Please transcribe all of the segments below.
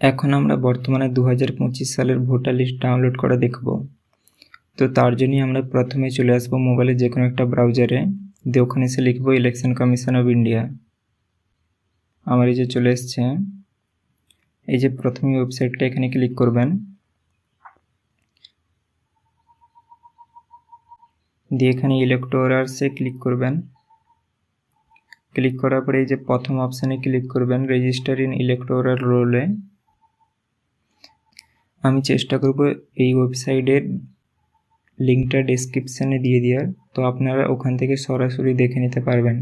এখন আমরা বর্তমানে দু হাজার পঁচিশ সালের ভোটার লিস্ট ডাউনলোড করা দেখব। তো তার জন্যই আমরা প্রথমে চলে আসব মোবাইলে যে কোনো একটা ব্রাউজারে। দিয়ে ওখানে এসে লিখব ইলেকশন কমিশন অফ ইন্ডিয়া। আমার এই যে চলে এসছে। এই যে প্রথমে ওয়েবসাইটটা এখানে ক্লিক করবেন। দিয়ে এখানে ইলেকটোরার্সে ক্লিক করবেন। ক্লিক করার পরে এই যে প্রথম অপশানে ক্লিক করবেন, রেজিস্টার ইন ইলেকটোরাল রোলে। আমি চেষ্টা করব এই ওয়েবসাইটের লিঙ্কটা ডেসক্রিপশানে দিয়ে দেওয়ার। তো আপনারা ওখান থেকে সরাসরি দেখে নিতে পারবেন।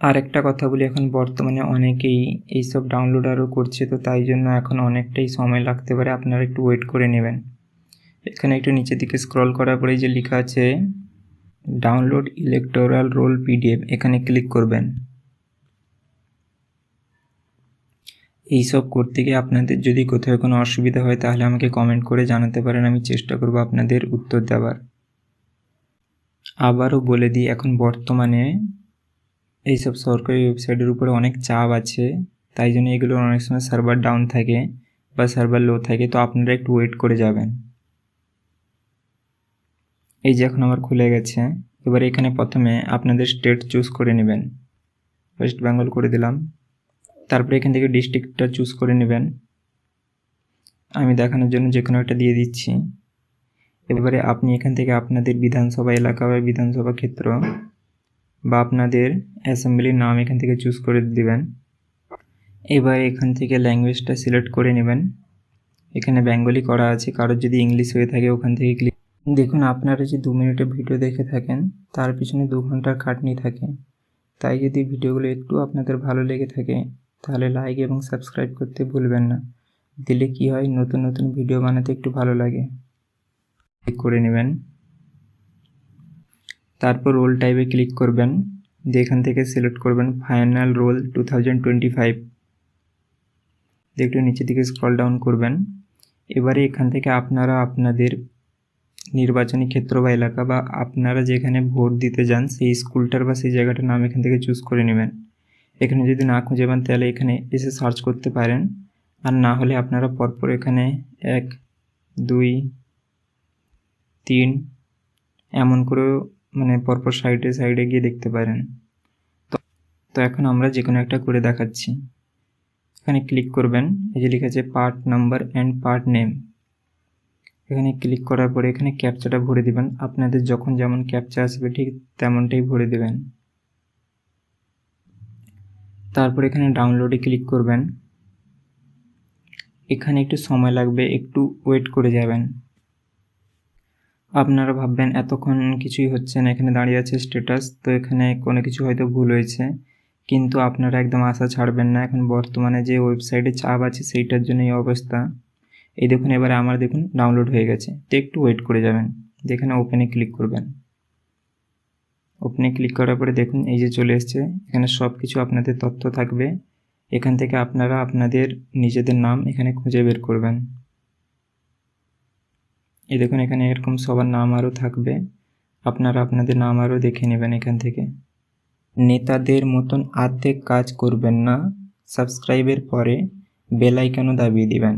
আর একটা কথা বলি, এখন বর্তমানে অনেকেই এইসব ডাউনলোড আরও করছে, তো তাই জন্য এখন অনেকটাই সময় লাগতে পারে, আপনারা একটু ওয়েট করে নেবেন। এখানে একটু নিচের দিকে স্ক্রল করার পরে যে লেখা আছে ডাউনলোড ইলেকটোরাল রোল পিডিএফ এখানে ক্লিক করবেন। এইসব করতে গিয়ে আপনাদের যদি কোথাও কোনো অসুবিধা হয়, তাহলে আমাকে কমেন্ট করে জানাতে পারেন, আমি চেষ্টা করব আপনাদের উত্তর দেওয়ার। আবারও বলে দিই, এখন বর্তমানে এইসব সরকারি ওয়েবসাইটের উপরে অনেক চাপ আছে, তাই জন্য এগুলোর অনেক সময় সার্ভার ডাউন থাকে বা সার্ভার লো থাকে, তো আপনারা একটু ওয়েট করে যাবেন। এই যে এখন আমার খুলে গেছে, এবার এখানে প্রথমে আপনাদের স্টেট চুজ করে নেবেন। ওয়েস্ট বেঙ্গল করে দিলাম। তারপরে এখান থেকে ডিস্ট্রিক্টটা চুজ করে নেবেন। আমি দেখানোর জন্য যে কোনো একটা দিয়ে দিচ্ছি। এবারে আপনি এখান থেকে আপনাদের বিধানসভা এলাকা বা বিধানসভা ক্ষেত্র বা আপনাদের অ্যাসেম্বলির নাম এখান থেকে চুজ করে দিবেন। এবার এখান থেকে ল্যাঙ্গুয়েজটা সিলেক্ট করে নেবেন। এখানে বেঙ্গলি করা আছে কারোর যদি ইংলিশ হয়ে থাকে ওখান থেকে ক্লিক দেখুন, আপনারা যে দু মিনিটের ভিডিও দেখে থাকেন, তার পিছনে দু ঘণ্টার খাটনি থাকে। তাই যদি ভিডিওগুলো একটু আপনাদের ভালো লেগে থাকে তাহলে লাইক এবং সাবস্ক্রাইব করতে ভুলবেন না। দিলে কি হয়, নতুন নতুন ভিডিও বানাতে একটু ভালো লাগে। ক্লিক করে নেবেন। তারপর রোল টাইপে ক্লিক করবেন। দিয়ে এখান থেকে সিলেক্ট করবেন final roll two thousand twenty five একটু নিচের দিকে স্ক্রল ডাউন করবেন। এবারে এখান থেকে আপনারা আপনাদের নির্বাচনী ক্ষেত্র বা এলাকা বা আপনারা যেখানে ভোট দিতে যান, সেই স্কুলটার বা সেই জায়গাটার নাম এখান থেকে চুজ করে নেবেন। এখানে যদি না খুঁজে পান, তাহলে এখানে এসে সার্চ করতে পারেন। আর না হলে আপনারা পরপর এখানে এক, দুই, তিন, এমন করেও মানে পরপর সাইডে সাইডে গিয়ে দেখতে পারেন। তো তো এখন আমরা যে কোনো একটা করে দেখাচ্ছি। এখানে ক্লিক করবেন। এই যে লিখেছে part number and part name এখানে ক্লিক করার পরে এখানে ক্যাপচাটা ভরে দিবেন। আপনাদের যখন যেমন ক্যাপচা আসবে, ঠিক তেমনটাই ভরে দেবেন। তারপর এখানে ডাউনলোডে ক্লিক করবেন। এখানে একটু সময় লাগবে, একটু ওয়েট করে যাবেন। আপনারা ভাববেন এতক্ষণ কিছুই হচ্ছে না, এখানে দাঁড়িয়ে আছে স্ট্যাটাস তো এখানে কোনো কিছু হয়তো ভুল হয়েছে। কিন্তু আপনারা একদম আশা ছাড়বেন না, এখন বর্তমানে যে ওয়েবসাইটে চাপ আছে সেইটার জন্য এই অবস্থা। এই দেখুন, এবারে আমার দেখুন ডাউনলোড হয়ে গেছে। তো একটু ওয়েট করে যাবেন, যেখানে ওপেনে ক্লিক করবেন। ওপেনে ক্লিক করার পরে দেখুন, এই যে চলে এসছে। এখানে সব কিছু আপনাদের তথ্য থাকবে। এখান থেকে আপনারা আপনাদের নিজেদের নাম এখানে খুঁজে বের করবেন। এই দেখুন, এখানে এরকম সবার নাম আরও থাকবে। আপনারা আপনাদের নাম আরও দেখে নেবেন এখান থেকে। নেতাদের মতন আর্ধেক কাজ করবেন না। সাবস্ক্রাইবের পরে বেলাইকানও দাবিয়ে দিবেন।